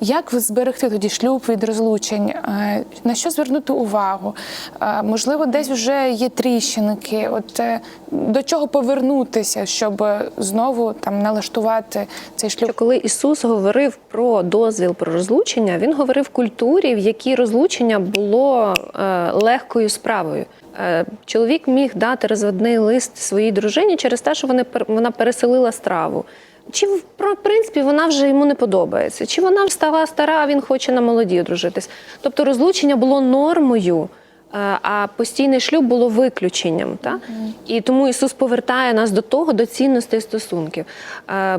Як зберегти тоді шлюб від розлучень? Е, На що звернути увагу? Е, Можливо, десь вже є тріщинки. От е, до чого повернутися, щоб знову там налаштувати цей шлюб? Коли Ісус говорив про дозвіл про розлучення, він говорив культурі, в якій розлучення було легкою справою. Чоловік міг дати розводний лист своїй дружині через те, що вони вона переселила страву. Чи в принципі вона вже йому не подобається? Чи вона стала стара, а він хоче на молоді одружитись? Тобто розлучення було нормою, е, а постійний шлюб було виключенням. Та? І тому Ісус повертає нас до того, до цінностей стосунків. Е,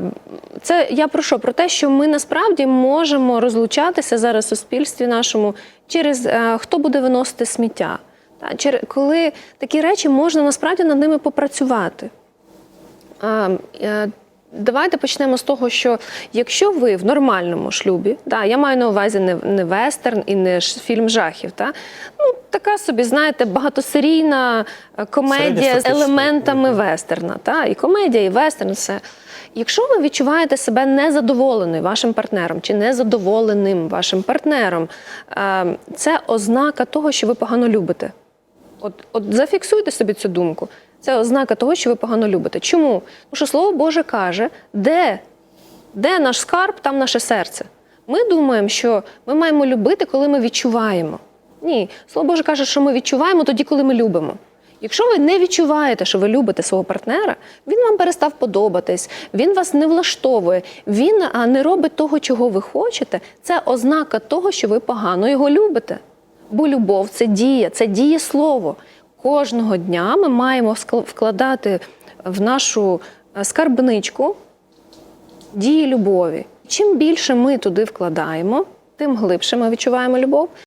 Це я про що? Про те, що ми насправді можемо розлучатися зараз в суспільстві нашому через е, хто буде виносити сміття. Коли такі речі можна насправді над ними попрацювати. Давайте почнемо з того, що якщо ви в нормальному шлюбі, да, я маю на увазі не, не вестерн і не фільм жахів, та, ну, така собі, знаєте, багатосерійна е, комедія з елементами вестерна. Та, і комедія, і вестерн, все. Якщо ви відчуваєте себе незадоволеною вашим партнером чи незадоволеним вашим партнером, е, це ознака того, що ви погано любите. От, от зафіксуйте собі цю думку. Це ознака того, що ви погано любите. Чому? Тому що Слово Боже каже, де, де наш скарб, там наше серце. Ми думаємо, що ми маємо любити, коли ми відчуваємо. Ні, Слово Боже каже, що ми відчуваємо тоді, коли ми любимо. Якщо ви не відчуваєте, що ви любите свого партнера, він вам перестав подобатись, він вас не влаштовує, він не робить того, чого ви хочете, це ознака того, що ви погано його любите. Бо любов це дія, це діє слово. Кожного дня ми маємо вкладати в нашу е, скарбничку дії любові. Чим більше ми туди вкладаємо, тим глибше ми відчуваємо любов.